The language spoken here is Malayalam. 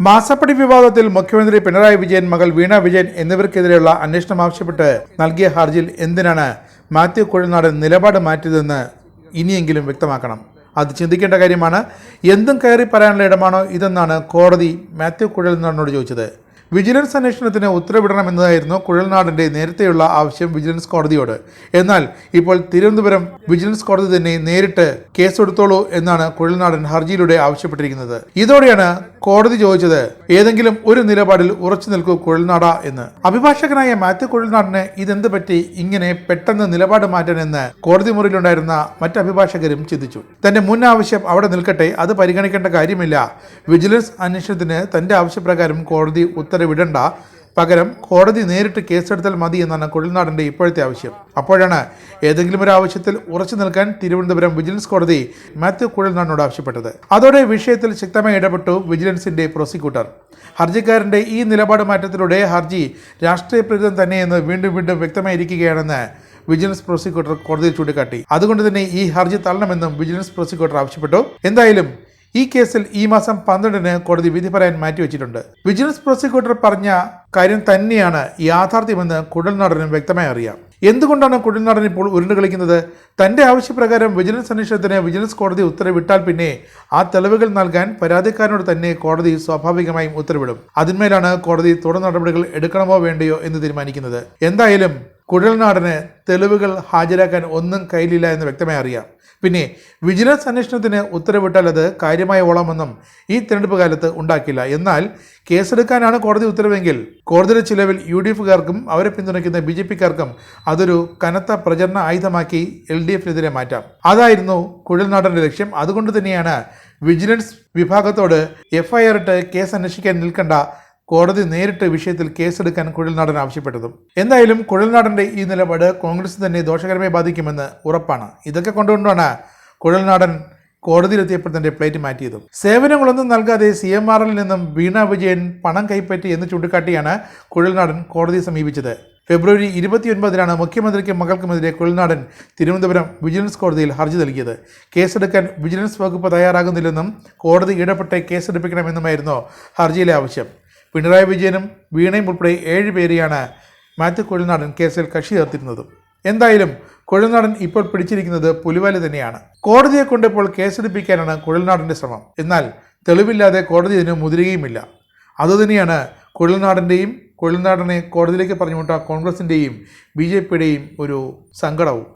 മാസപ്പടി വിവാദത്തിൽ മുഖ്യമന്ത്രി പിണറായി വിജയൻ മകൾ വീണ വിജയൻ എന്നിവർക്കെതിരെയുള്ള അന്വേഷണം ആവശ്യപ്പെട്ട് നൽകിയ ഹർജിയിൽ എന്തിനാണ് മാത്യു കുഴൽനാടൻ നിലപാട് മാറ്റിയതെന്ന് ഇനിയെങ്കിലും വ്യക്തമാക്കണം. അത് ചിന്തിക്കേണ്ട കാര്യമാണ്. എന്തും കയറി പറയാനുള്ള ഇടമാണോ ഇതെന്നാണ് കോടതി മാത്യു കുഴൽനാടനോട് ചോദിച്ചത്. വിജിലൻസ് അന്വേഷണത്തിന് ഉത്തരവിടണമെന്നതായിരുന്നു കുഴൽനാടിന്റെ നേരത്തെയുള്ള ആവശ്യം വിജിലൻസ് കോടതിയോട്. എന്നാൽ ഇപ്പോൾ തിരുവനന്തപുരം വിജിലൻസ് കോടതി തന്നെ നേരിട്ട് കേസെടുത്തോളൂ എന്നാണ് കുഴൽനാടൻ ഹർജിയിലൂടെ ആവശ്യപ്പെട്ടിരിക്കുന്നത്. ഇതോടെയാണ് കോടതി ചോദിച്ചത് ഏതെങ്കിലും ഒരു നിലപാടിൽ ഉറച്ചു നിൽക്കൂ കുഴൽനാട എന്ന്. അഭിഭാഷകനായ മാത്യു കുഴൽനാടിന് ഇതെന്ത് പറ്റി? ഇങ്ങനെ പെട്ടെന്ന് നിലപാട് മാറ്റാനെന്ന് കോടതി മുറിയിലുണ്ടായിരുന്ന മറ്റ് അഭിഭാഷകരും ചിന്തിച്ചു. തന്റെ മുൻ ആവശ്യം അവിടെ നിൽക്കട്ടെ അത് പരിഗണിക്കേണ്ട കാര്യമില്ല. വിജിലൻസ് അന്വേഷണത്തിന് തന്റെ ആവശ്യപ്രകാരം കോടതി ഉത്തരവിടണ്ട പകരം കോടതി നേരിട്ട് കേസെടുത്താൽ മതി എന്നാണ് കൊഴിൽനാടന്റെ ഇപ്പോഴത്തെ ആവശ്യം. അപ്പോഴാണ് ഏതെങ്കിലും ഒരു ആവശ്യത്തിൽ ഉറച്ചു നിൽക്കാൻ തിരുവനന്തപുരം വിജിലൻസ് കോടതി മാത്യു കുഴൽനാടിനോട് ആവശ്യപ്പെട്ടത്. അതോടെ വിഷയത്തിൽ ശക്തമായി ഇടപെട്ടു വിജിലൻസിന്റെ പ്രോസിക്യൂട്ടർ. ഹർജിക്കാരന്റെ ഈ നിലപാട് മാറ്റത്തിലൂടെ ഹർജി രാഷ്ട്രീയ പ്രേരിതം തന്നെയെന്ന് വീണ്ടും വീണ്ടും വ്യക്തമായിരിക്കുകയാണെന്ന് വിജിലൻസ് പ്രോസിക്യൂട്ടർ കോടതിയിൽ ചൂണ്ടിക്കാട്ടി. അതുകൊണ്ട് തന്നെ ഈ ഹർജി തള്ളണമെന്നും വിജിലൻസ് പ്രോസിക്യൂട്ടർ ആവശ്യപ്പെട്ടു. എന്തായാലും ഈ കേസിൽ ഈ മാസം പന്ത്രണ്ടിന് കോടതി വിധി പറയാൻ മാറ്റിവെച്ചിട്ടുണ്ട്. വിജിലൻസ് പ്രോസിക്യൂട്ടർ പറഞ്ഞ കാര്യം തന്നെയാണ് യാഥാർത്ഥ്യമെന്ന് കുടൽനാടനും വ്യക്തമായി അറിയാം. എന്തുകൊണ്ടാണ് കുടൽനാടൻ ഇപ്പോൾ ഉരുണ്ടുകളിക്കുന്നത്? തന്റെ ആവശ്യപ്രകാരം വിജിലൻസ് അന്വേഷണത്തിന് വിജിലൻസ് കോടതി ഉത്തരവിട്ടാൽ പിന്നെ ആ തെളിവുകൾ നൽകാൻ പരാതിക്കാരനോട് തന്നെ കോടതി സ്വാഭാവികമായും ഉത്തരവിടും. അതിന്മേലാണ് കോടതി തുടർ നടപടികൾ എടുക്കണമോ വേണ്ടയോ എന്ന് തീരുമാനിക്കുന്നത്. എന്തായാലും കുഴൽനാടന് തെളിവുകൾ ഹാജരാക്കാൻ ഒന്നും കയ്യിലില്ല എന്ന് വ്യക്തമായി അറിയാം. പിന്നെ വിജിലൻസ് അന്വേഷണത്തിന് ഉത്തരവിട്ടാൽ അത് കാര്യമായ ഓളമെന്നും ഈ തെരഞ്ഞെടുപ്പ് കാലത്ത് ഉണ്ടാക്കില്ല. എന്നാൽ കേസെടുക്കാനാണ് കോടതി ഉത്തരവെങ്കിൽ കോടതിയുടെ ചിലവിൽ യു ഡി എഫുകാർക്കും അവരെ പിന്തുണയ്ക്കുന്ന ബി ജെ പിക്കാർക്കും അതൊരു കനത്ത പ്രചരണ ആയുധമാക്കി എൽ ഡി എഫിനെതിരെ മാറ്റാം. അതായിരുന്നു കുഴൽനാടന്റെ ലക്ഷ്യം. അതുകൊണ്ട് തന്നെയാണ് വിജിലൻസ് വിഭാഗത്തോട് എഫ്ഐആർ ഇട്ട് കേസ് അന്വേഷിക്കാൻ നിൽക്കേണ്ട കോടതി നേരിട്ട് വിഷയത്തിൽ കേസെടുക്കാൻ കുഴൽനാടൻ ആവശ്യപ്പെട്ടതും. എന്തായാലും കുഴൽനാടന്റെ ഈ നിലപാട് കോൺഗ്രസ് തന്നെ ദോഷകരമായി ബാധിക്കുമെന്ന് ഉറപ്പാണ്. ഇതൊക്കെ കൊണ്ടുകൊണ്ടാണ് കുഴൽനാടൻ കോടതിയിലെത്തിയപ്പോൾ തന്റെ പ്ലേറ്റ് മാറ്റിയതും. സേവനങ്ങളൊന്നും നൽകാതെ സി എം ആർ നിന്നും വീണ വിജയൻ പണം കൈപ്പറ്റി എന്ന് ചൂണ്ടിക്കാട്ടിയാണ് കുഴൽനാടൻ കോടതിയെ സമീപിച്ചത്. ഫെബ്രുവരി ഇരുപത്തിയൊൻപതിനാണ് മുഖ്യമന്ത്രിക്കും മകൾക്കുമെതിരെ കുഴൽനാടൻ തിരുവനന്തപുരം വിജിലൻസ് കോടതിയിൽ ഹർജി നൽകിയത്. കേസെടുക്കാൻ വിജിലൻസ് വകുപ്പ് തയ്യാറാകുന്നില്ലെന്നും കോടതി ഇടപെട്ട് കേസെടുപ്പിക്കണമെന്നുമായിരുന്നു ഹർജിയിലെ ആവശ്യം. പിണറായി വിജയനും വീണയും ഉൾപ്പെടെ ഏഴ് പേരെയാണ് മാത്യു കുഴൽനാടൻ കേസിൽ കക്ഷി ചേർത്തിരുന്നത്. എന്തായാലും കുഴൽനാടൻ ഇപ്പോൾ പിടിച്ചിരിക്കുന്നത് പുലിവാലി തന്നെയാണ്. കോടതിയെ കൊണ്ടിപ്പോൾ കേസെടുപ്പിക്കാനാണ് കുഴൽനാടന്റെ ശ്രമം. എന്നാൽ തെളിവില്ലാതെ കോടതി ഇതിന് മുതിരുകയുമില്ല. അതുതന്നെയാണ് കുഴൽനാടന്റെയും കുഴൽനാടനെ കോടതിയിലേക്ക് പറഞ്ഞുവിട്ട കോൺഗ്രസിന്റെയും ബി ജെ പിയുടെയും ഒരു സങ്കടവും.